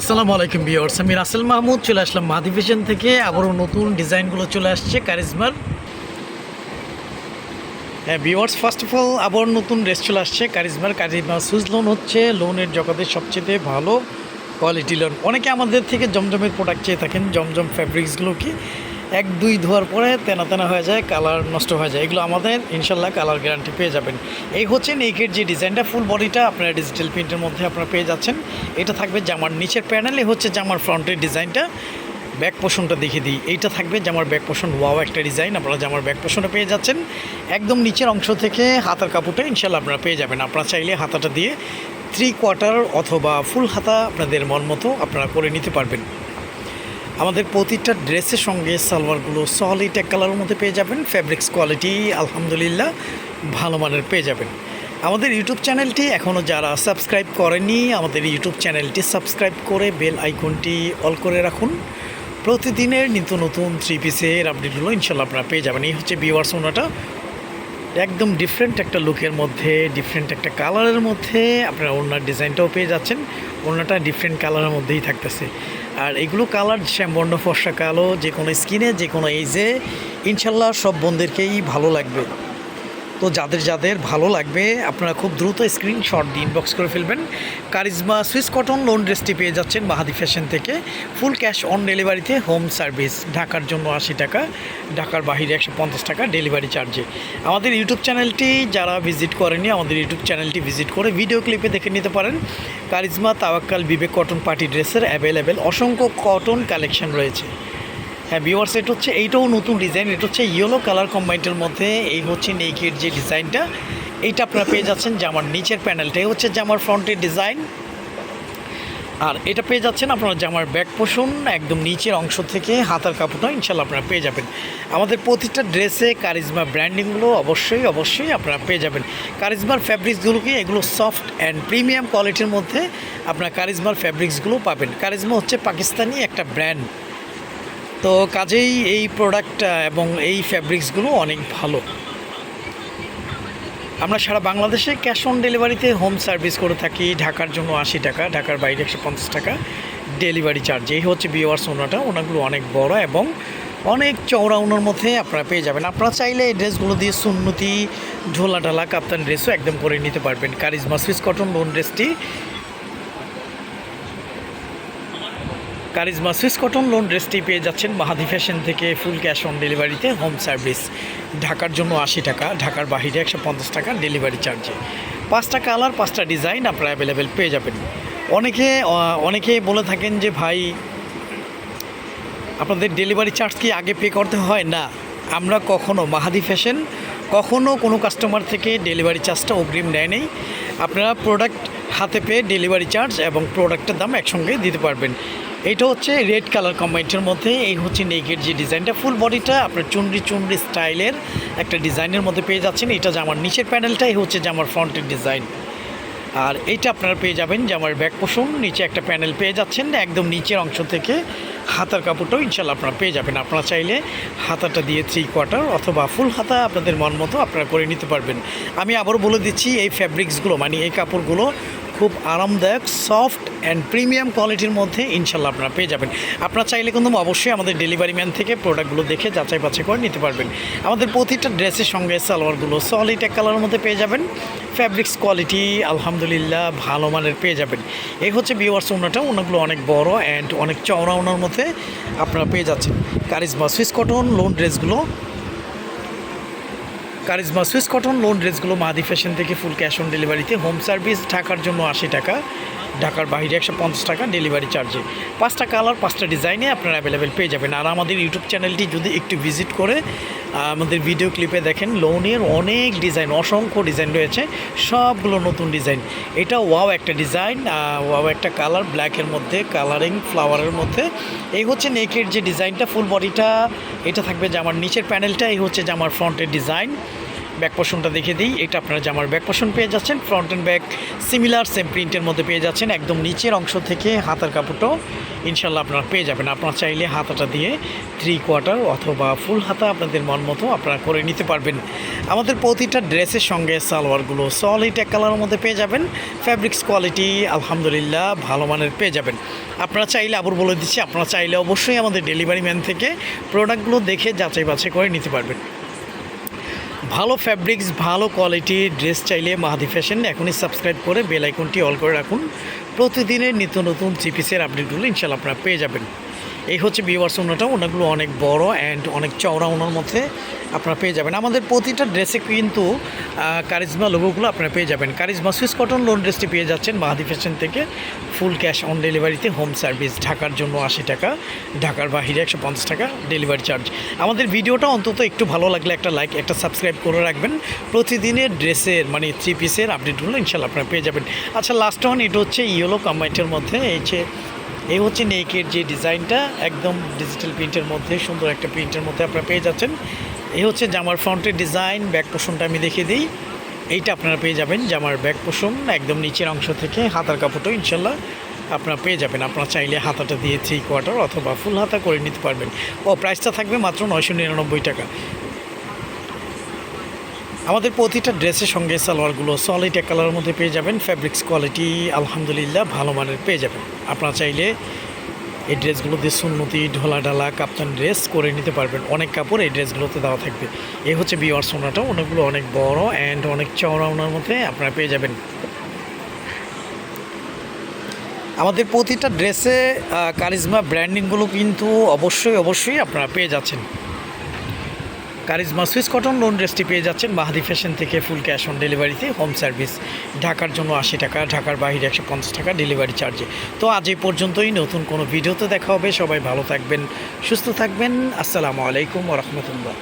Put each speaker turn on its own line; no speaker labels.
আসসালামু আলাইকুম বিয়র্স আমি রাসেল মাহমুদ, চলে আসলাম মাদি থেকে। আবারও নতুন ডিজাইনগুলো চলে আসছে, কারিজমার। হ্যাঁ বিওয়ার্স ফার্স্ট অফ অল আবার নতুন ড্রেস চলে আসছে, কারিজমার। কারিজমার সুইজ লোন হচ্ছে লোনের জগতের সবচেয়ে ভালো কোয়ালিটি লোন অনেকে আমাদের থেকে জমজমের প্রোডাক্ট চেয়ে থাকেন, জমজম ফ্যাব্রিক্সগুলো কি? এক, দুই ধোয়ার পরে তেনা তেনা হয়ে যায়, কালার নষ্ট হয়ে যায়। এগুলো আমাদের ইনশাল্লাহ কালার গ্যারান্টি পেয়ে যাবেন। এই হচ্ছে নেকের যে ডিজাইনটা, ফুল বডিটা আপনারা ডিজিটাল প্রিন্টের মধ্যে আপনারা পেয়ে যাচ্ছেন। এটা থাকবে জামার নিচের প্যানেলে হচ্ছে জামার ফ্রন্টের ডিজাইনটা। ব্যাক পোষণটা দেখিয়ে দিই। এইটা থাকবে জামার ব্যাক পোষণ ওয়াও একটা ডিজাইন। আপনারা জামার ব্যাক পোষণটা পেয়ে যাচ্ছেন। একদম নিচের অংশ থেকে হাতার কাপড়টা ইনশাল্লাহ আপনারা পেয়ে যাবেন। আপনারা চাইলে হাতাটা দিয়ে থ্রি কোয়ার্টার অথবা ফুল হাতা আপনাদের মন মতো আপনারা করে নিতে পারবেন। আমাদের প্রতিটা ড্রেসের সঙ্গে সালোয়ারগুলো সলিড এক কালারের মধ্যে পেয়ে যাবেন ফ্যাব্রিক্স কোয়ালিটি আলহামদুলিল্লাহ ভালো মানের পেয়ে যাবেন। আমাদের ইউটিউব চ্যানেলটি এখনও যারা সাবস্ক্রাইব করেনি আমাদের ইউটিউব চ্যানেলটি সাবস্ক্রাইব করে বেল আইকনটি অল করে রাখুন। প্রতিদিনের নিত্য নতুন থ্রি পিসের আপডেটগুলো ইনশাল্লাহ আপনারা পেয়ে যাবেন। এই হচ্ছে বিওয়ার্স ওনাটা একদম ডিফারেন্ট একটা লুকের মধ্যে ডিফারেন্ট একটা কালারের মধ্যে আপনারা ওনার ডিজাইনটাও পেয়ে যাচ্ছেন। ওনাটা ডিফারেন্ট কালারের মধ্যেই থাকতেছে। আর এগুলো কালার শ্যামবর্ণ, ফর্সা, কালো যে কোনো স্কিনে যে কোনো এইজে ইনশাল্লাহ সব বন্ধুদেরকেই ভালো লাগবে। তো যাদের যাদের ভালো লাগবে, আপনারা খুব দ্রুত স্ক্রিনশট দিয়ে ইনবক্স করে ফেলবেন। কারিজমা সুইস কটন লোন ড্রেসটি পেয়ে যাচ্ছেন মাহাদি ফ্যাশন থেকে। ফুল ক্যাশ অন ডেলিভারিতে হোম সার্ভিস ঢাকার জন্য আশি টাকা, ঢাকার বাহিরে একশো পঞ্চাশ টাকা ডেলিভারি চার্জে আমাদের ইউটিউব চ্যানেলটি যারা ভিজিট করেনি, আমাদের ইউটিউব চ্যানেলটি ভিজিট করে ভিডিও ক্লিপে দেখে নিতে পারেন। কারিজমা তাওয়াক্কাল বিবেক কটন পার্টি ড্রেসের অ্যাভেলেবেল অসংখ্য কটন কালেকশন রয়েছে। হ্যাঁ ভিওয়ার্স এটা হচ্ছে, এইটাও নতুন ডিজাইন এটা হচ্ছে ইয়েলো কালার কম্বাইন্ডের মধ্যে এই হচ্ছে নেকের যে ডিজাইনটা এইটা আপনারা পেয়ে যাচ্ছেন জামার নিচের প্যানেলটা এই হচ্ছে জামার ফ্রন্টের ডিজাইন আর এটা পেয়ে যাচ্ছেন আপনারা জামার ব্যাক পোষণ একদম নিচের অংশ থেকে হাতার কাপড়টা ইনশাল্লাহ আপনারা পেয়ে যাবেন। আমাদের প্রতিটা ড্রেসে কারিজমা ব্র্যান্ডিংগুলো অবশ্যই অবশ্যই আপনারা পেয়ে যাবেন। কারিজমার ফ্যাব্রিক্সগুলোকে এগুলো সফট অ্যান্ড প্রিমিয়াম কোয়ালিটির মধ্যে আপনারা কারিজমার ফ্যাব্রিক্সগুলো পাবেন। কারিজমা হচ্ছে পাকিস্তানি একটা ব্র্যান্ড তো কাজেই এই প্রোডাক্টটা এবং এই ফ্যাব্রিক্সগুলো অনেক ভালো। আমরা সারা বাংলাদেশে ক্যাশ অন ডেলিভারিতে হোম সার্ভিস করে থাকি। ঢাকার জন্য আশি টাকা, ঢাকার বাইরে একশো পঞ্চাশ টাকা ডেলিভারি চার্জ এই হচ্ছে বিওয়ার্স ওনাটা। ওনাগুলো অনেক বড় এবং অনেক চওড়া ওনার মধ্যে আপনারা পেয়ে যাবেন। আপনারা চাইলে এই ড্রেসগুলো দিয়ে সুন্নতি ঝোলা ঢালা কাপ্তান ড্রেসও একদম করে নিতে পারবেন। কারিজমা, সুইস কটন লোন ড্রেসটি কারিজমা সুইস কটন লোন ড্রেসটি পেয়ে যাচ্ছেন মাহাদি ফ্যাশন থেকে ফুল ক্যাশ অন ডেলিভারিতে, হোম সার্ভিস। ঢাকার জন্য আশি টাকা, ঢাকার বাহিরে একশো পঞ্চাশ টাকা ডেলিভারি চার্জে। পাঁচটা কালার, পাঁচটা ডিজাইন আপনারা অ্যাভেলেবেল পেয়ে যাবেন। অনেকে অনেকে বলে থাকেন যে, ভাই, আপনাদের ডেলিভারি চার্জ কি আগে পে করতে হয়? না, আমরা কখনো মাহাদি ফ্যাশন, কখনো কোনো কাস্টমার থেকে ডেলিভারি চার্জটা অগ্রিম নেয় নেই। আপনারা প্রোডাক্ট হাতে পেয়ে ডেলিভারি চার্জ এবং প্রোডাক্টের দাম একসঙ্গে দিতে পারবেন। এটা হচ্ছে রেড কালার কম্বাইন্টের মধ্যে, এই হচ্ছে নেকের যে ডিজাইনটা ফুল বডিটা আপনার চুনরি চুনরি স্টাইলের একটা ডিজাইনের মধ্যে পেয়ে যাচ্ছেন। এটা জামার নিচের প্যানেলটা এই হচ্ছে জামার ফ্রন্টের ডিজাইন আর এইটা আপনারা পেয়ে যাবেন জামার ব্যাক পোষণ নিচে একটা প্যানেল পেয়ে যাচ্ছেন, একদম নিচের অংশ থেকে হাতার কাপড়টাও ইনশাল্লাহ আপনারা পেয়ে যাবেন। আপনারা চাইলে হাতাটা দিয়ে থ্রি কোয়ার্টার অথবা ফুল হাতা আপনাদের মন মতো আপনারা করে নিতে পারবেন। আমি আবারও বলে দিচ্ছি, এই ফ্যাব্রিক্সগুলো মানে এই কাপড়গুলো খুব আরামদায়ক, সফট অ্যান্ড প্রিমিয়াম কোয়ালিটির মধ্যে ইনশাল্লাহ আপনারা পেয়ে যাবেন। আপনারা চাইলে কিন্তু অবশ্যই আমাদের ডেলিভারি ম্যান থেকে প্রোডাক্টগুলো দেখে যাচাই বাছাই করে নিতে পারবেন। আমাদের প্রতিটা ড্রেসের সঙ্গে সালোয়ারগুলো সলিড এক কালারের মধ্যে পেয়ে যাবেন। ফ্যাব্রিক্স কোয়ালিটি আলহামদুলিল্লাহ, ভালো মানের পেয়ে যাবেন। এই হচ্ছে বিওয়ার্স ওনাটা, ওনাগুলো অনেক বড় অ্যান্ড অনেক চওড়া ওনার মধ্যে আপনারা পেয়ে যাচ্ছেন। কারিজমা, সুইস কটন লোন ড্রেসগুলো কারিজমা সুইস কটন লোন ড্রেসগুলো মাদি ফ্যাশন থেকে ফুল ক্যাশ অন ডেলিভারিতে হোম সার্ভিস ঢাকার জন্য আশি টাকা, ঢাকার বাইরে একশো পঞ্চাশ টাকা ডেলিভারি চার্জে পাঁচটা কালার পাঁচটা ডিজাইনে আপনারা অ্যাভেলেবেল পেয়ে যাবেন। আর আমাদের ইউটিউব চ্যানেলটি যদি একটু ভিজিট করে আমাদের ভিডিও ক্লিপে দেখেন লোনের অনেক ডিজাইন অসংখ্য ডিজাইন রয়েছে, সবগুলো নতুন ডিজাইন এটা ওয়াও একটা ডিজাইন ওয়াও একটা কালার ব্ল্যাকের মধ্যে কালারিং ফ্লাওয়ারের মধ্যে। এই হচ্ছে নেকের যে ডিজাইনটা ফুল বডিটা এটা থাকবে জামার নিচের প্যানেলটা এই হচ্ছে জামার ফ্রন্টের ডিজাইন ব্যাক পোর্শনটা দেখে দিই। এটা আপনারা জামার ব্যাক পোর্শন পেয়ে যাচ্ছেন front and back similar same প্রিন্টের মধ্যে পেয়ে যাচ্ছেন। একদম নিচের অংশ থেকে হাতার কাপড়টাও ইনশাল্লাহ আপনারা পেয়ে যাবেন। আপনারা চাইলে হাতাটা দিয়ে থ্রি কোয়ার্টার অথবা ফুল হাতা আপনাদের মন মতো আপনারা করে নিতে পারবেন। আমাদের প্রতিটা ড্রেসের সঙ্গে সালোয়ারগুলো সলিড এক কালারের মধ্যে পেয়ে যাবেন। ফ্যাব্রিক্স কোয়ালিটি আলহামদুলিল্লাহ ভালো মানের পেয়ে যাবেন। আপনারা চাইলে আবার বলে দিচ্ছি, আপনারা চাইলে অবশ্যই আমাদের ডেলিভারি ম্যান থেকে প্রোডাক্টগুলো দেখে যাচাই বাছাই করে নিতে পারবেন। ভালো ফ্যাব্রিক্স ভালো কোয়ালিটির ড্রেস চাইলে মাহাদি ফ্যাশন এখনই সাবস্ক্রাইব করে বেল আইকনটি অল করে রাখুন। প্রতিদিনের নিত্য নতুন চিপিসের আপডেটগুলো ইনশাল্লাহ আপনারা পেয়ে যাবেন। এই হচ্ছে বিওয়ার্স ওনাটা। ওনাগুলো অনেক বড় অ্যান্ড অনেক চওড়া ওনার মধ্যে আপনারা পেয়ে যাবেন। আমাদের প্রতিটা ড্রেসে কিন্তু কারিজমা লোগোগুলো আপনারা পেয়ে যাবেন। কারিজমা সুইস কটন লোন ড্রেসটি পেয়ে যাচ্ছেন মাহাদি ফ্যাশন থেকে। ফুল ক্যাশ অন ডেলিভারিতে হোম সার্ভিস ঢাকার জন্য আশি টাকা, ঢাকার বাহিরে একশো পঞ্চাশ টাকা ডেলিভারি চার্জ আমাদের ভিডিওটা অন্তত একটু ভালো লাগলে একটা লাইক একটা সাবস্ক্রাইব করে রাখবেন। প্রতিদিনের ড্রেসের মানে থ্রি পিসের আপডেটগুলো ইনশাল্লাহ আপনারা পেয়ে যাবেন। আচ্ছা লাস্ট ওয়ান এটা হচ্ছে ইয়েলো কাম্বাইটের মধ্যে, এই যে এই হচ্ছে নেকের যে ডিজাইনটা, একদম ডিজিটাল প্রিন্টের মধ্যে, সুন্দর একটা প্রিন্টের মধ্যে আপনারা পেয়ে যাচ্ছেন। এই হচ্ছে জামার ফ্রন্টের ডিজাইন ব্যাক পোষণটা আমি দেখিয়ে দিই। এইটা আপনারা পেয়ে যাবেন জামার ব্যাক পোষণ একদম নিচের অংশ থেকে হাতার কাপড়টাও ইনশাল্লাহ আপনারা পেয়ে যাবেন। আপনারা চাইলে হাতাটা দিয়ে থ্রি কোয়ার্টার অথবা ফুল হাতা করে নিতে পারবেন। ও প্রাইসটা থাকবে মাত্র নয়শো নিরানব্বই টাকা। আমাদের প্রতিটা ড্রেসের সঙ্গে সালোয়ারগুলো সলিড এক কালারের মধ্যে পেয়ে যাবেন ফ্যাব্রিক্স কোয়ালিটি আলহামদুলিল্লাহ ভালো মানের পেয়ে যাবেন। আপনারা চাইলে এই ড্রেসগুলো দিয়ে সুন্নতি ঢোলা কাপ্তান ড্রেস করে নিতে পারবেন। অনেক কাপড় এই ড্রেসগুলোতে দেওয়া থাকবে। এই হচ্ছে বিওয়ার সোনাটা, অনেকগুলো অনেক বড় অ্যান্ড অনেক চওড়া ওনার মধ্যে আপনারা পেয়ে যাবেন। আমাদের প্রতিটা ড্রেসে কারিজমা ব্র্যান্ডিংগুলো কিন্তু অবশ্যই অবশ্যই আপনারা পেয়ে যাচ্ছেন। কারিজমা সুইস কটন লোন ড্রেসটি পেয়ে যাচ্ছেন মাহাদি ফ্যাশন থেকে ফুল ক্যাশ অন ডেলিভারিতে হোম সার্ভিস ঢাকার জন্য আশি টাকা, ঢাকার বাইরে একশো পঞ্চাশ টাকা ডেলিভারি চার্জে তো আজ এই পর্যন্তই, নতুন কোনো ভিডিওতে দেখা হবে। সবাই ভালো থাকবেন, সুস্থ থাকবেন। আসসালামু আলাইকুম রহমতুল্লাহ।